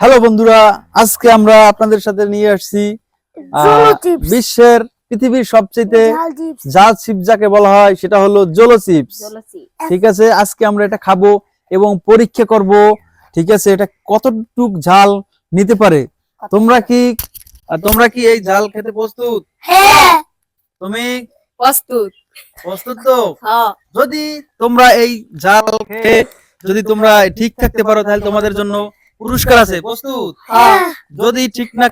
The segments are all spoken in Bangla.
হ্যালো বন্ধুরা আজকে আমরা আপনাদের সাথে নিয়ে আসছি বিশ্বের পৃথিবীর সবচেয়ে জাল চিপস যাকে বলা হয় সেটা হলো জোলো চিপস ঠিক আছে আজকে আমরা এটা খাব এবং পরীক্ষা করব ঠিক আছে এটা কতটুক ঝাল নিতে পারে। তোমরা কি তোমরা কি এই ঝাল খেতে প্রস্তুত? হ্যাঁ। তুমি? প্রস্তুত। প্রস্তুত তো? হ্যাঁ। যদি তোমরা এই ঝাল খেয়ে যদি তোমরা ঠিক থাকতে পারো তাহলে তোমাদের জন্য পুরস্কার আছে প্রস্তুত? হ্যাঁ। যদি ঠিক না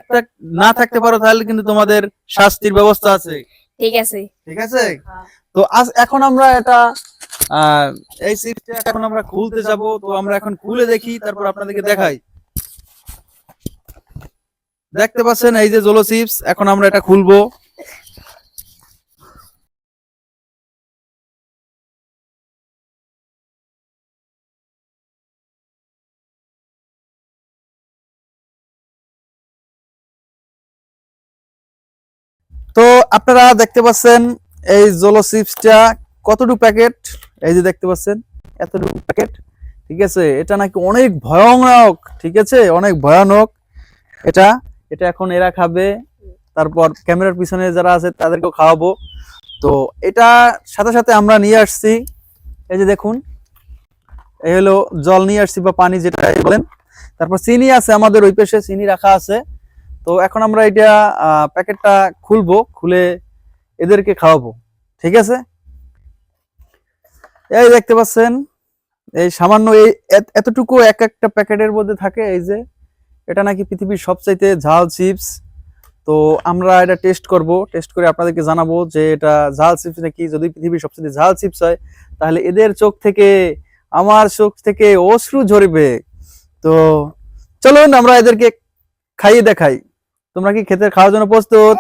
না থাকতে পারো তাহলে কিন্তু তোমাদের শাস্তির ব্যবস্থা আছে। ঠিক আছে। ঠিক আছে? হ্যাঁ। তো আজ এখন আমরা এটা আহ, এই চিপসটা এখন আমরা খুলতে যাব। তো আমরা এখন খুলে দেখি তারপর আপনাদেরকে দেখাই। দেখতে পাচ্ছেন এই যে জলো চিপস এখন আমরা এটা খুলবো। আপনারা দেখতে পাচ্ছেন এই জোলো চিপসটা কতটুকু প্যাকেট এই যে দেখতে পাচ্ছেন, এতটুকু প্যাকেট ঠিক আছে? এটা নাকি অনেক ভয়ানক, ঠিক আছে? অনেক ভয়ানক। এটা এটা এখন এরা খাবে। তারপর ক্যামেরার পিছনে যারা আছে, তাদেরকেও খাওয়াবো। তো এটা সাথে সাথে আমরা নিয়ে আসছি। এই যে দেখুন, এই হলো জল নিয়ে আসছি বা পানি যেটা বলেন। তারপর চিনি আছে আমাদের ওই পাশে, চিনি রাখা আছে। তো এখন আমরা এটা প্যাকেটটা খুলবো, খুলে এদেরকে খাওয়াবো। ঠিক আছে? এই দেখতে পাচ্ছেন, এই সামান্য এই এত- এতটুকু এক একটা প্যাকেটের মধ্যে থাকে। এই যে, এটা নাকি পৃথিবীর সবচাইতে ঝাল চিপস। তো আমরা এটা টেস্ট করব। টেস্ট করে আপনাদেরকে জানাব যে এটা ঝাল চিপস নাকি যদি পৃথিবীর সবচেয়ে ঝাল চিপস হয়, তাহলে এদের চোখ থেকে, আমার চোখ থেকে অশ্রু ঝরবে। তো চলুন আমরা এদেরকে খাইয়ে দেখাই। তোমরা কি খেতে খাওয়ার জন্য প্রস্তুত?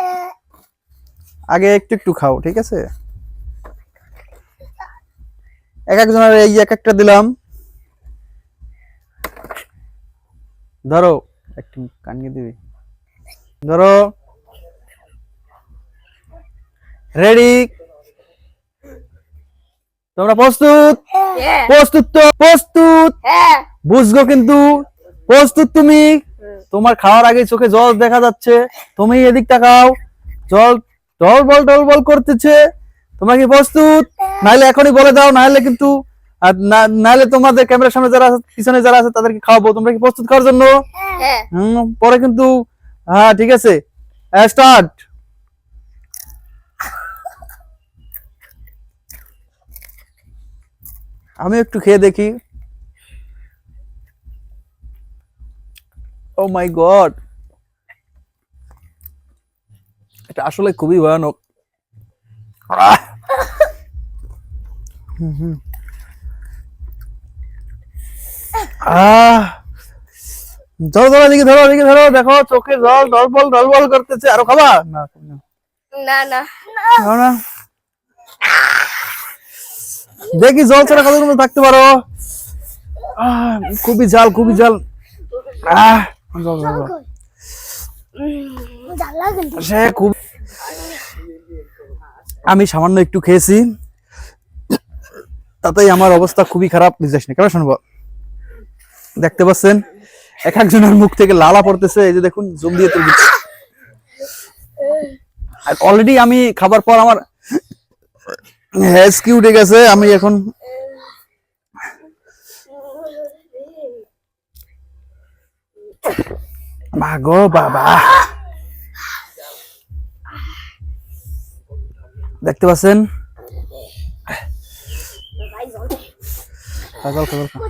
আগে একটু একটু খাও ঠিক আছে? এক একজনের এই এক একটা দিলাম। ধরো একটু কানিয়ে দিবি। ধরো রেডি? তোমরা প্রস্তুত? হ্যাঁ। প্রস্তুত তো? প্রস্তুত? হ্যাঁ। বুঝগো কিন্তু। প্রস্তুত তুমি? তোমার খাওয়ার আগে চোখে জল দেখা যাচ্ছে। তুমি এদিক তাকাও। জল টল বল টল বল করতেছে। তোমরা কি প্রস্তুত? নাহলে এখনই বলে দাও নাহলে কিন্তু আর নাহলে তোমাদের ক্যামেরার সামনে যারা আছে পিছনে যারা আছে তাদেরকে খাওয়াবো। তোমরা কি প্রস্তুত খাওয়ার জন্য? হ্যাঁ। পরে কিন্তু হ্যাঁ ঠিক আছে। স্টার্ট। আমি একটু খেয়ে দেখি। ও মাই গড এটা আসলে খুবই ভয়ানক। হুম। ধরো ধরো এদিকে ধরো এদিকে ধরো দেখো চোখে জল ডলবল ডলবল করতেছে। আরও খাবা? না না, না না। দেখি জল ছাড়া কত মধ্যে থাকতে পারো? খুবই জাল খুবই জাল আহ। সে খুব আমি সামান্য একটু খেয়েছি। তাতেই আমার অবস্থা খুবই খারাপ বুঝাস না? কেন শুনব? দেখতে পাচ্ছেন? এক একজনের মুখ থেকে লালা পড়তেছে। এই যে দেখুন জুম দিয়ে তুলবি আর অলরেডি আমি খাবার পর আমার হেসকি উঠে গেছে আমি এখন মাগো বাবা দেখতে পাচ্ছেন খাও, খাও, খাও, খাও।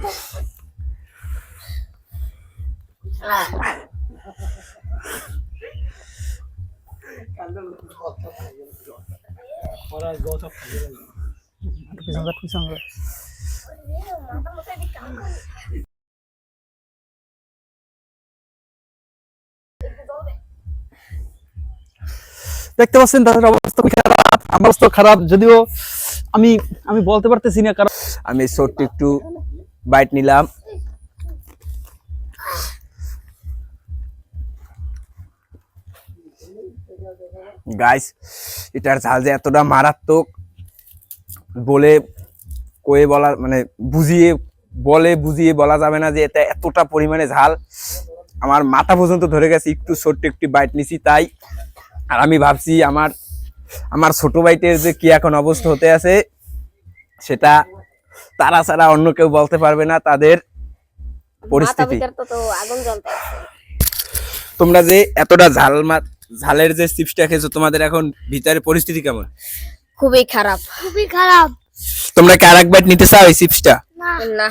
পিছন যা, পিছন দেখতে পাচ্ছেন তাদের অবস্থা খারাপ। আমার অবস্থা খারাপ, যদিও আমি আমি বলতে পারতেছি না, কারণ আমি ছোট্ট একটু বাইট নিলাম। গাইস এটার ঝাল যে এতটা মারাত্মক, বলে, কয়ে বলা মানে বুঝিয়ে, বলে বুঝিয়ে বলা যাবে না যে এটা এতটা পরিমাণে ঝাল। আমার মাথা পর্যন্ত ধরে গেছে, একটু ছোট্ট একটি বাইট নিছি, তাই আর আমি ভাবছি আমার আমার ছোট বাইটের যে কি এখন অবস্থা হতে আছে সেটা তারা ছাড়া অন্য কেউ বলতে পারবে না তাদের পরিস্থিতি। তো তো আগুন জ্বলতে তোমরা যে এতটা ঝাল মা ঝালের যে চিপসটা খেয়েছো তোমাদের এখন ভিতরে পরিস্থিতি কেমন? খুবই খারাপ। খুবই খারাপ। তোমরা কি নিতে চাও এই চিপসটা? না না।